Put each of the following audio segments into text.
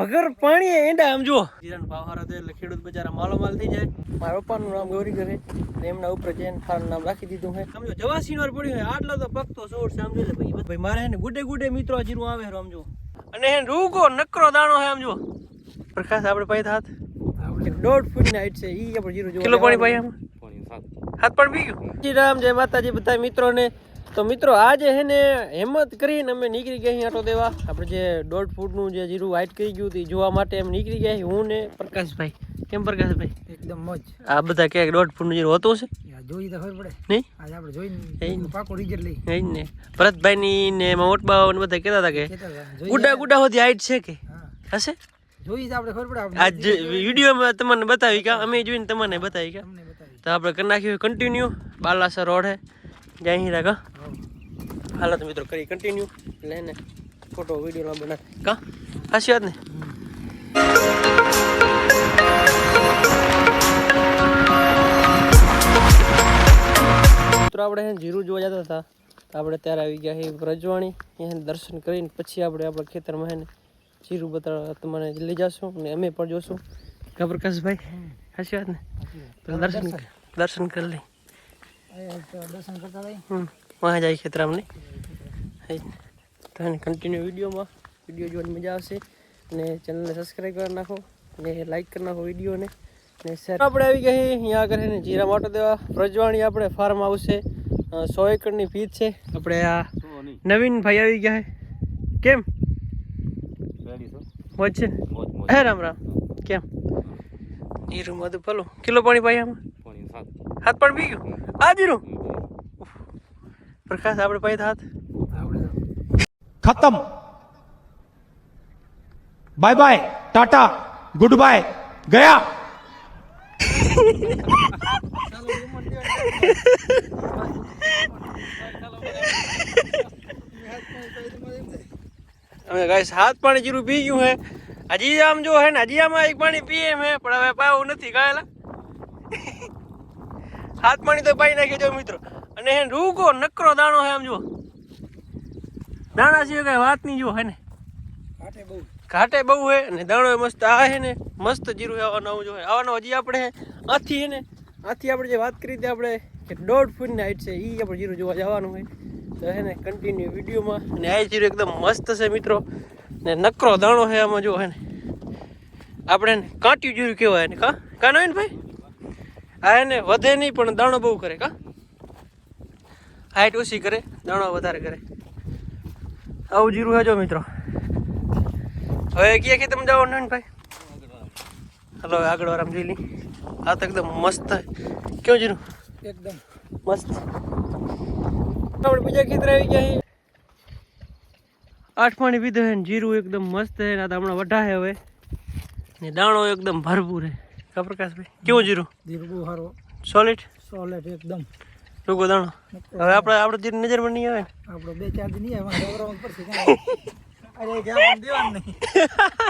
વગર પાણી એંડા આમ જુઓ. જીરાનો ભાવ હારો થયો એટલે ખેડૂત બચારા માલો માલ થઈ જાય. મારા પપ્પાનું નામ ગૌરી કરે ને એમના ઉપર જૈન ફાર્મ નામ રાખી દીધું છે સમજો જવાસી વાર પડ્યું હોય આટલો તો પકતો સોળ છે સમજો લે ભાઈ. ભાઈ મારે એને ને ગુડે ગુડે મિત્રો જીરું આવે છે આમ અને એને રૂગો નકરો દાણો હે આમ જુઓ. પ્રકાશ આપણે પાઈ હાથ આપણે દોઢ ફૂટની હાઈટ છે ઈ આપણે જીરું જોવા કિલો પાણી પાઈ આમ? હાથ પણ પી ગયું. રામ જય માતાજી બધા મિત્રોને. તો મિત્રો આજે હે ને હિંમત કરીને અમે નીકળી ગયા આટો દેવા. આપણે જે દોઢ ફૂટનું જે જીરું વાઇટ કરી ગયું હતું જોવા માટે એમ નીકળી ગયા. હું ને પ્રકાશભાઈ. કેમ પ્રકાશભાઈ? એકદમ મોજ. આ બધા ક્યાંક દોઢ ફૂટનું જીરું હતું છે જોઈ તો ખબર પડે. નહીં? આજે આપણે એ પાકો રિઝલ્ટ લઈ એ ને? ભરતભાઈની ને મોટબાઓ ને બધા કહેતા હતા કે ગુડા ગુડા સુધી હાઈટ છે કે? હશે? જોઈ આપણે ખબર પડે. આજ વિડીયોમાં તમને બતાવી કે અમે જોઈને તમને બતાવી કે? તો આપણે કરી નાખ્યું કન્ટિન્યુ બાલાસર રોડ હે. જય હિન્દ કા હાલો તો મિત્રો કરી કન્ટિન્યુ એટલે એને ફોટો વીડિયો ના બના કા? હાશી વાત ને? મિત્રો આપણે જીરું જોવા જતા હતા. તો આપણે ત્યારે આવી ગયા એ વ્રજવાણી અહીંયા દર્શન કરીને પછી આપણે આપણા ખેતરમાં હે ને જીરું બતાવવા તમને લઈ જશું અને અમે પણ જોશું. ગબરકાશભાઈ હાશી વાત ને? દર્શન દર્શન. કરી લઈ દર્શન કરતા રહી વાહ જાય ખેતરામને. તો કન્ટિન્યુ વિડીયોમાં વીડિયો જોવાની મજા આવશે. અને ચેનલને સબસ્ક્રાઈબ કરી નાખો અને લાઈક કરી નાખો વિડીયોને. ને શેર આપણે આવી ગયા છીએ અહીંયા આગળ ને જીરા માટો દેવા. રજવાણી આપણે ફાર્મ હાઉસ છે. સો એકરની ફીત છે. આપણે આ નવીન ભાઈ આવી ગયા કેમ? મોજ છે? ને? હે રામ રામ. કેમ? જીરું મધુ ભલો. કિલો પાણી ભાઈ આમાં? હાથ પણ બી ગયું. આ જીરું. પ્રકાશ આપણે પાઈ હાથ ખતમ. Bye bye tata goodbye ગયા. અમે ગાઈસ હાથ પાણી જીરું પી ગયું હે. હજી આમ જો હે ને હજી આમાં એક પાણી પીએ મેં પણ હવે પાવું નથી ગાયેલા હાથ પાણી તો પાઈ નાખી જો મિત્રો. અને હે રૂગો નકરો દાણો હે આમ જો દાણા છે કઈ વાત નહીં જો હે ને. કાંઠે બહુ. ઘાટે બહુ હે અને દાણો મસ્ત આ હે ને મસ્ત જીરું હે આવા નવું જો હે. આવાનો હજી આપણે આથી હે ને આથી આપણે જે વાત કરી હતી આપણે કે દોઢ ફૂટની હાઈટ છે એ આપણે જીરું જોવા જવાનું હોય. તો હે ને કન્ટિન્યુ વિડીયોમાં. અને આ જીરું એકદમ મસ્ત છે મિત્રો. ને નકરો દાણો હે આમાં જો હે ને. આપણે કાંટ્યું જીરું કહેવાય ને કા? કાનો ને ભાઈ? આ એને વધે નહીં પણ દાણો બહુ કરે કા? હાઈટ ઓછી કરે દાણો વધારે કરે. આવું જીરું હે મિત્રો. હવે ક્યાં કે તમે જાઓ ભાઈ હલો આગળ આરામ જોઈ લી. આ તો એકદમ મસ્ત. કેવું જીરું? એકદમ. મસ્ત. આપણે બીજા ખેતર આવી ગયા આઠ પાણી પીધો હે જીરું એકદમ મસ્ત હે ને હમણાં વઢા હે હવે. ને દાણો એકદમ ભરપૂર છે. કા પ્રકાશભાઈ. કેવું જીરું? ધીર બહુ સારો. સોલિડ સોલેટ એકદમ. રૂગો દાણો હવે આપણે આપણે જીરું નજરમાં નહીં આવે ને. આપણો બે ચાર દિન નહીં આવે. અરે ક્યાં દેવાનું નહીં.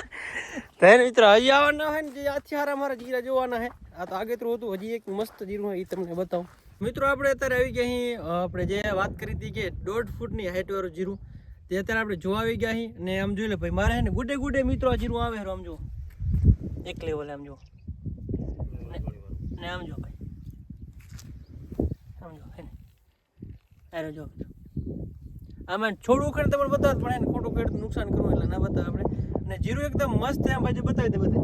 તો મિત્ર હજી આવવાના હોય ને જે આથી હારા મારા જીરા જોવાના હે. આ તો આગેતરું હતું હજી એક મસ્ત જીરું હોય એ તમને બતાવું. મિત્રો આપણે અત્યારે આવી ગયા અહીં આપણે જે વાત કરી હતી કે દોઢ ફૂટની હાઈટ વાળું જીરું તે અત્યારે આપણે જોવા આવી ગયા અહીં ને આમ જોઈ લે ભાઈ મારે હે ને ગુડે ગુડે મિત્રો જીરું આવે હારું આમ જો એક લેવલે આમ જો ને આમ જો ભાઈ. આમ જો હે ને. આરે જો. આમાં છોડ ઉખેડ તમને બતાવ પણ એને ખોટું કરે નુકસાન કરવું એટલે ના બતાવે આપણે. અને જીરું એકદમ મસ્ત આમ બાજુ બતાવી દે બધે.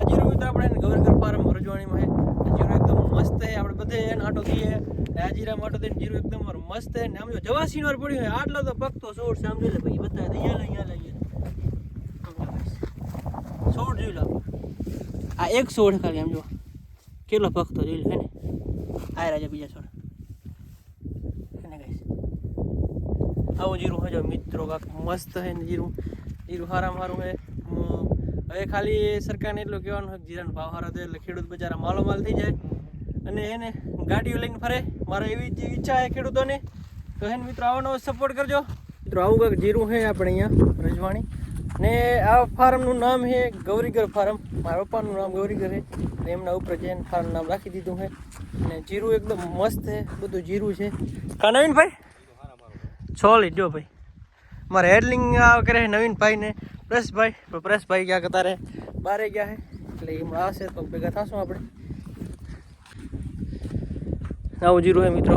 જીરું તો આપણે એને ગવરગર ફાર્મ રજવાણીમાં મસ્ત હે આપણે બધે એને આટો દઈએ જીરામાં આટો દઈને જીરું એકદમ મસ્ત હે ને આમ જો જવાસી વાર પડ્યું હોય આટલો તો પકતો સોળ સાંભળી લે ભાઈ બતાવે દે. અહીંયા લે અહીંયા સોળ જોઈ લો આ એક સોળ ખાલી આમ જો. કેટલો પકતો જોઈ લે, હે ને? આ રાજા બીજા સોળ. આવું જીરું હજો મિત્રો, કાક મસ્ત હે ને જીરું. જીરું હારા હારું હે. હવે ખાલી સરકારને એટલું કહેવાનું જીરાનો ભાવ હારો એટલે ખેડૂત બચારા માલો માલ થઈ જાય. અને એને ગાડીઓ લઈને ફરે. મારે એવી જ ઈચ્છા છે ખેડૂતોને. તો હે મિત્રો આવવાનો સપોર્ટ કરજો. મિત્રો, આવું કંઈક જીરું છે આપણે અહીંયા, રજવાણી. ને આ ફાર્મનું નામ છે ગૌરીગર ફાર્મ. મારા પપ્પાનું નામ ગૌરીગર છે. એમના ઉપર જઈને ફાર્મ નામ રાખી દીધું છે. અને જીરું એકદમ મસ્ત છે, બધું જીરું છે. કા નવીનભાઈ? સોલિડ જો ભાઈ. મારે હેડલિંગ કરે છે નવીનભાઈ ને પ્રેસભાઈ પણ ક્યાં ક્યાંક તારે બારે ગયા છે. એટલે એમાં આવશે તો ભેગા થશું આપણે. આવું જીરું હે મિત્રો.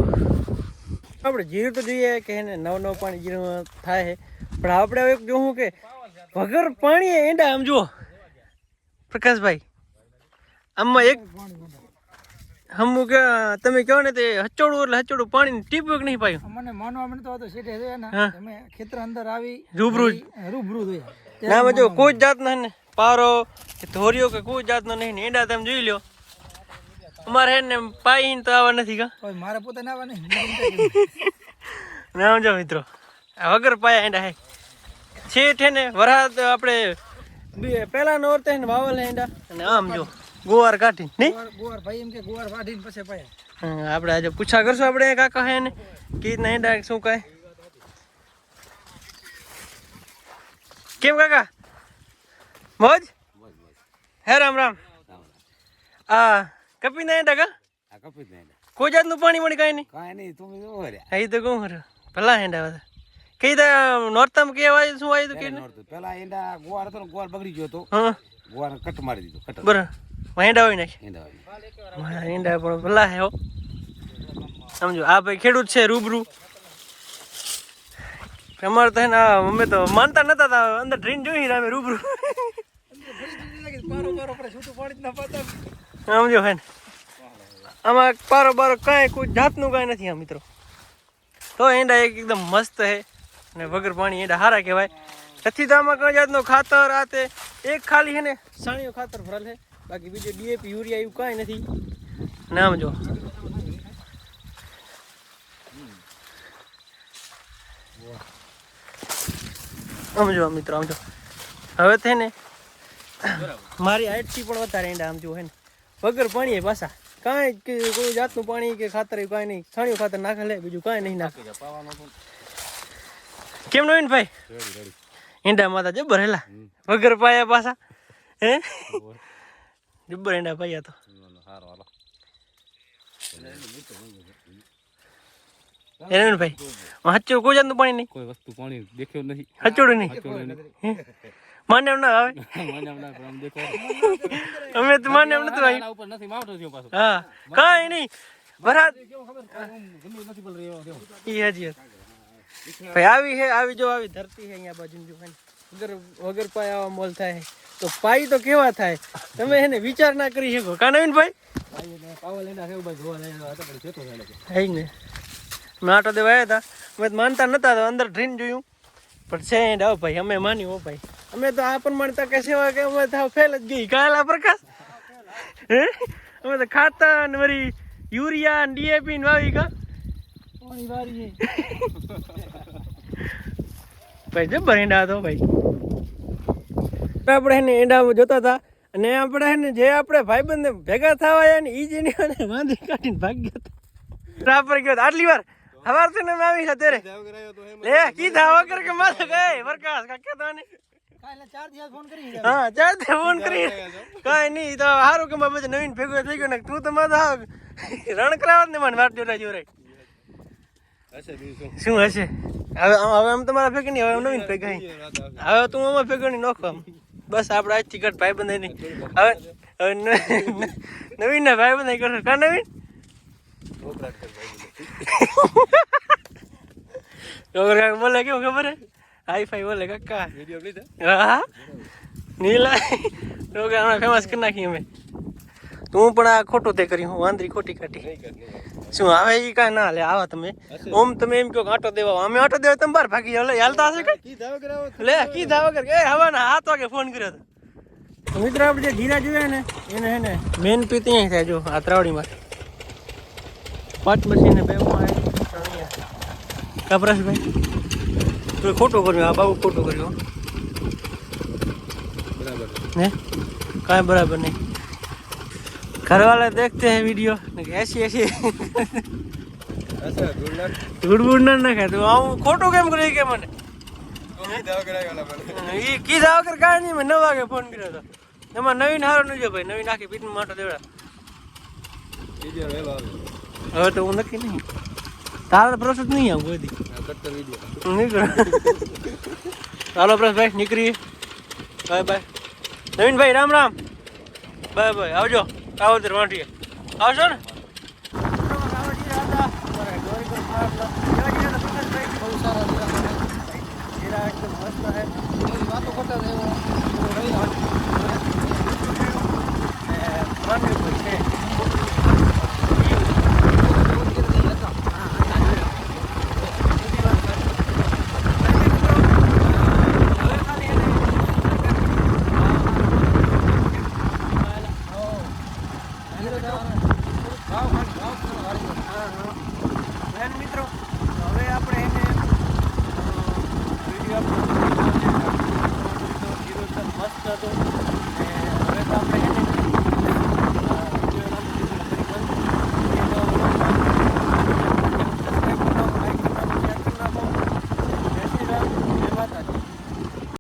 આપણે જીરું તો જોઈએ કે એને નવ નવ પાણી જીરું થાય છે. પણ આપણે હવે એક જોવું કે વગર પાણી એંડા આમ જુઓ. પ્રકાશભાઈ આમાં એક હમું કે તમે કહો ને તે હચોડું એટલે હચોડું પાણી ટીપું નહીં પાયું. મને માનવા મને તો સીધે છે ને. તમે ખેતર અંદર આવી રૂબરૂ રૂબરૂ જોયા ના આમાં જો કોઈ જ જાતના ને પારો કે ધોરિયો કે કોઈ જાતનો નહીં ને એંડા તમે જોઈ લ્યો. અમારે હે ને પાઈ તો આવા નથી કા મારે પોતે ના આવા ને મેં ના જો મિત્રો. વગર પાયા એંડા હે. છેઠ હે ને વરસાદ આપણે બે- પહેલા નોરતે હે ને વાવલ એંડા અને આમ જો ગોવાર કાઢી નહીં? ગોવાર ભાઈ એમ કે ગોવાર વાઢીને પછી પાયા. આપણે આજે પૂછા કરશું આપણે કાકા હે ને કે રીતના એંડા શું કહે કેમ કાકા? મોજ. હે રામ રામ. આ કપીના એંડા કા? આ કપી જ નહીં કોઈ જાતનું પાણી મળી કાંઈ નહીં? કાંઈ નહીં તમે જોવો રે હા એ તો કહું ખરું ભલા હેંડા બધા કઈ દા નોર્તમ કે વાય શું આવ્યું હતું કે નોર્ત. પેલા ઈંડા ગોળ હતો ને બગડી ગયો હતો. હા. ગોળ કટ મારી દીધો કટ. બરાબર. હેંડા હોય નાખી. ઈંડા વાળી. મારા હેંડા પણ ભલા હે હો. સમજો આ ભાઈ ખેડૂત છે રૂબરૂ. અમારે તો ને અમે તો માનતા નતા તા અંદર ડ્રીન જોઈ અમે રૂબરૂ. પારો પારો પડે છૂટું પાડી જ ના પાતા. સમજો હે આમાં પારો બારો કાંઈ કોઈ જાતનું કાંઈ નથી આ મિત્રો. તો એંડા એક એકદમ મસ્ત હે. અને વગર પાણી એંડા સારા કહેવાય. નથી તો આમાં કોઈ જાતનો ખાતર આ તે એક ખાલી છે ને? સાણીઓ ખાતર ભરેલ છે બાકી બીજું ડીએપી યુરિયા એવું કાંઈ નથી. નામ જો. આમ જો મિત્રો આમ જો. હવે છે ને મારી હાઈટથી પણ વધારે એંડા આમ જો હે ને. વગર પાણીએ પાછા. કાંઈ કે કોઈ જાતનું પાણી કે ખાતર કાંઈ નહીં. છાણિયું ખાતર નાખે લે બીજું કાંઈ નહીં નાખે. કેમ નવીન ભાઈ? ઈંડા માતા જબ્બર હેલા. વગર પાયા પાછા. હે? જબ્બર ઈંડા પાયા તો. ભાઈ હચ્ચું કોઈ જાતનું પાણી નહીં? કોઈ વસ્તુ પાણી દેખ્યું નથી હચોડું નહીં? માને એમ ના આવે. મને એમ ના આમ દેખો અમે તો માને એમ નથી આવ્યું ઉપર નથી માવતો થયો પાછો. હા કાંઈ નહીં. વરાત નથી બોલ રહ્યો ઈ હાજી ભાઈ આવી હે આવી જો આવી ધરતી હે અહીંયા બાજુ જો. વગર વગર પાય આવા મોલ થાય. તો પાઈ તો કેવા થાય? તમે એને વિચાર ના કરી શકો. કા નવીન ભાઈ? મેં આટો દેવા આવ્યા હતા. અમે તો માનતા નતા અંદર ડ્રીન જોયું. પણ છે આવો ભાઈ અમે માન્યું હો ભાઈ. અમે તો આ પણ મળતા કે હોય કે અમે તો ફેલ જ ગઈ. કાલા પ્રકાશ? હે? અમે તો ખાતર ને વરી યુરિયા ને ડીએપી ને વાવી કા પાણી વારી ભાઈ જબર એંડા હતો ભાઈ. આપણે એને એંડા જોતા હતા અને આપણે એને જે આપણે ભાઈબંધ ભેગા થવા ને ઈ જેને વાંધી કાઢીને ભાગી ગયો હતો. રાપર ગયો. આટલી વાર હવાર તો ને આવી છે ત્યારે. લે કીધા વગર કે માથે ગઈ. વરકાસ કાકે તો ને ચાર દિવસ ફોન કરી હા ચાર તે ફોન કરી. કાંઈ નહીં તો સારું કે મારા પછી નવીન ભેગો થઈ ગયો ને તું તો માથે રણ કરાવત ને મને વાત જોરા જોરાય શું હશે? હવે હવે આમ તમારા ભેગા નહીં હવે નવીન ભેગા હવે તું આમાં ભેગો નહીં નોખો બસ આપણે આજથી કટ ભાઈ બંધ નહીં. હવે હવે ન- નવીન? ના ભાઈ બંધ કરશો કા નવીન બોલે કેવું ખબર હે? હાઈ ફાઈ બોલે કાકા હા નીલા રોગા હમણાં ફેમસ કરી નાખી અમે તું પણ આ ખોટું તે કર્યું હું વાંદરી ખોટી કાઢી શું આવે એ કાંઈ ના લે આવા તમે ઓમ તમે એમ કહો આટો દેવા અમે આટો દેવા તમે બહાર ભાગી જાઓ લે હાલતા હશે કઈ લે કીધા વગર કે હવાના હાથ વાગે ફોન કર્યો હતો મિત્ર આપણે જે જીરા જોયા ને એને હે ને મેન પી ત્યાં થાય જો આ ત્રાવડીમાં પાંચ મશીન બે કપરાશભાઈ તો ખોટું કર્યો આ બાબુ ખોટું કર્યું. બરાબર. હે? કાંઈ બરાબર નહીં. ઘરવાળા દેખતે હે વીડિયો એસી એસી. ગુડબુડ ના નાખે તું આવું ખોટું કેમ કરી કે મને? એ કીધા વગર કાંઈ નહીં મેં નવ ફોન કર્યો હતો એમાં નવીન હારો નજો ભાઈ નવીન આખી પીટ માટો દેવડા. હવે તો હું નક્કી નહીં. તારા પ્રોસેસ નહીં આવું કોઈ નીકળ. ચાલો પ્રસભાઈ નીકળી. બાય ભાઈ નવીનભાઈ, રામ રામ. ભાઈ ભાઈ આવજો. આવો તર વાંટીએ. આવશો ને?